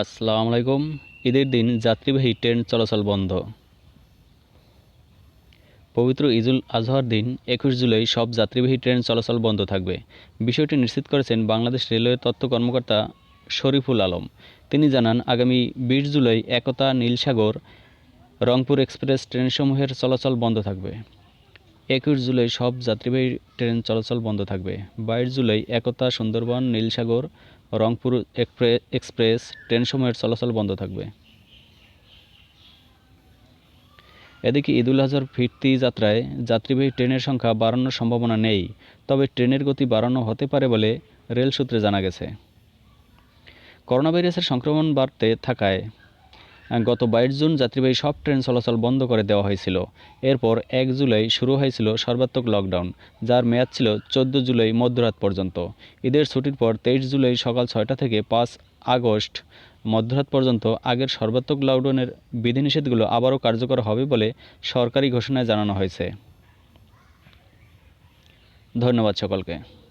আসসালামু আলাইকুম। ঈদের দিন যাত্রীবাহী ট্রেন চলাচল বন্ধ। পবিত্র ঈদুল আজহার দিন, একুশ জুলাই সব যাত্রীবাহী ট্রেন চলাচল বন্ধ থাকবে। বিষয়টি নিশ্চিত করেছেন বাংলাদেশ রেলওয়ের তথ্য কর্মকর্তা শরীফুল আলম। তিনি জানান, আগামী বিশ জুলাই একতা নীলসাগর, রংপুর এক্সপ্রেস ট্রেনসমূহের চলাচল বন্ধ থাকবে। একুশ জুলাই সব যাত্রীবাহী ট্রেন চলাচল বন্ধ থাকবে। বাইশ July Ekota Sundarban, Nilsagar Rangpur express express ট্রেনসমূহের চলাচল বন্ধ থাকবে। এদিকে ঈদুল আজহার ফিরতি যাত্রায় যাত্রীবাহী ট্রেনের সংখ্যা বাড়ানোর সম্ভাবনা নেই, তবে ট্রেনের গতি বাড়ানো হতে পারে বলে রেল সূত্রে জানা গেছে। করোনা ভাইরাসের সংক্রমণ বাড়তে থাকায় গত বাইশ জুন যাত্রীবাহী সব ট্রেন চলাচল বন্ধ করে দেওয়া হয়েছিল। এরপর এক জুলাই শুরু হয়েছিল সর্বাত্মক লকডাউন যার মেয়াদ ছিল চোদ্দ জুলাই মধ্যরাত পর্যন্ত। ঈদের ছুটির পর তেইশ জুলাই সকাল ছয়টা থেকে পাঁচ আগস্ট মধ্যরাত পর্যন্ত আগের সর্বাত্মক লকডাউনের বিধিনিষেধগুলো আবারও কার্যকর হবে বলে সরকারি ঘোষণায় জানানো হয়েছে। ধন্যবাদ সকলকে।